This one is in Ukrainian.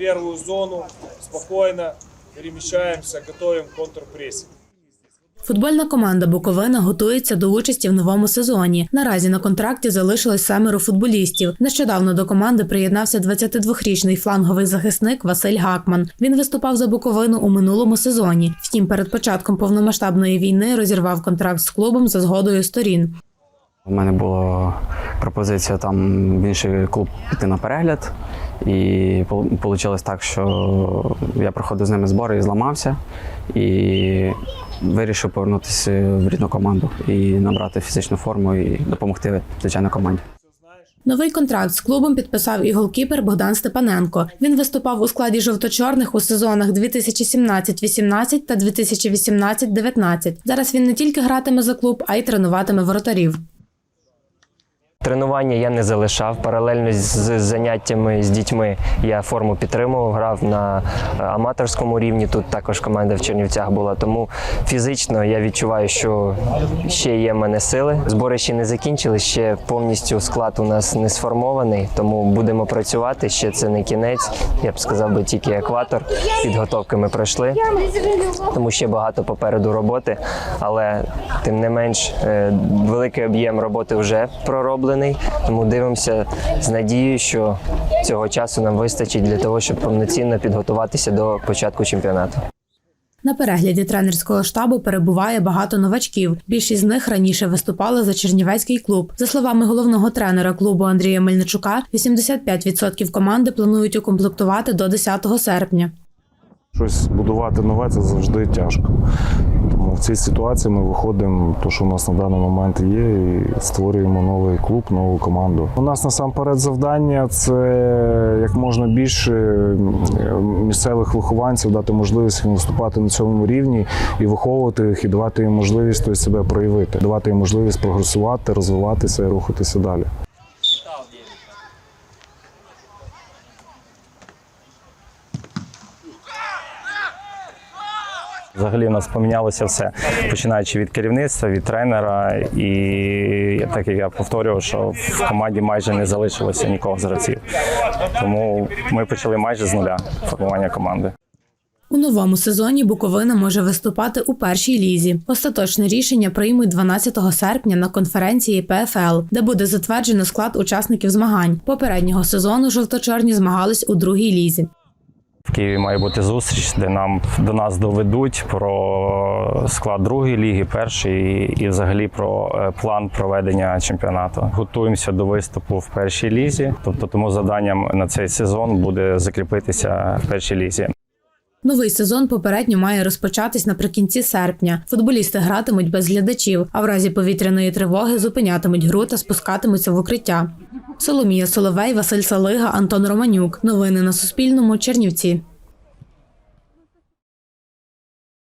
первую зону, спокойно перемещаемся, готовим контрпрессинг. Футбольна команда Буковина готується до участі в новому сезоні. Наразі на контракті залишилось семеро футболістів. Нещодавно до команди приєднався 22-річний фланговий захисник Василь Гакман. Він виступав за Буковину у минулому сезоні. Втім, перед початком повномасштабної війни розірвав контракт з клубом за згодою сторін. У мене була пропозиція там в інший клуб піти на перегляд. І вийшло так, що я проходив з ними збори і зламався. І вирішив повернутися в рідну команду і набрати фізичну форму і допомогти звичайно команді. Новий контракт з клубом підписав і голкіпер Богдан Степаненко. Він виступав у складі жовто-чорних у сезонах 2017-18 та 2018-19. Зараз він не тільки гратиме за клуб, а й тренуватиме воротарів. Тренування я не залишав. Паралельно з заняттями з дітьми я форму підтримував, грав на е, аматорському рівні. Тут також команда в Чернівцях була. Тому фізично я відчуваю, що ще є в мене сили. Збори ще не закінчили, ще повністю склад у нас не сформований, тому будемо працювати. Ще це не кінець. Я б сказав би тільки екватор. Підготовки ми пройшли, тому ще багато попереду роботи. Але тим не менш, е, великий об'єм роботи вже пророблений. Тому дивимося з надією, що цього часу нам вистачить для того, щоб повноцінно підготуватися до початку чемпіонату. На перегляді тренерського штабу перебуває багато новачків. Більшість з них раніше виступали за Чернівецький клуб. За словами головного тренера клубу Андрія Мельничука, 85% команди планують укомплектувати до 10 серпня. Щось будувати нове це завжди тяжко. В цій ситуації ми виходимо, то, що у нас на даний момент є, і створюємо новий клуб, нову команду. У нас насамперед завдання це як можна більше місцевих вихованців дати можливість їм виступати на цьому рівні і виховувати їх, і давати їм можливість тобто, себе проявити, давати їм можливість прогресувати, розвиватися і рухатися далі. Взагалі у нас помінялося все, починаючи від керівництва, від тренера. І так як я повторював, що в команді майже не залишилося нікого з гравців. Тому ми почали майже з нуля формування команди. У новому сезоні Буковина може виступати у першій лізі. Остаточне рішення приймуть 12 серпня на конференції ПФЛ, де буде затверджено склад учасників змагань. Попереднього сезону жовто-чорні змагались у другій лізі. Києві має бути зустріч, де нам до нас доведуть про склад другої ліги, першої і взагалі про е, план проведення чемпіонату. Готуємося до виступу в першій лізі. Тобто, тому завданням на цей сезон буде закріпитися в першій лізі. Новий сезон попередньо має розпочатись наприкінці серпня. Футболісти гратимуть без глядачів, а в разі повітряної тривоги зупинятимуть гру та спускатимуться в укриття. Соломія Соловей, Василь Салига, Антон Романюк. Новини на Суспільному. Чернівці.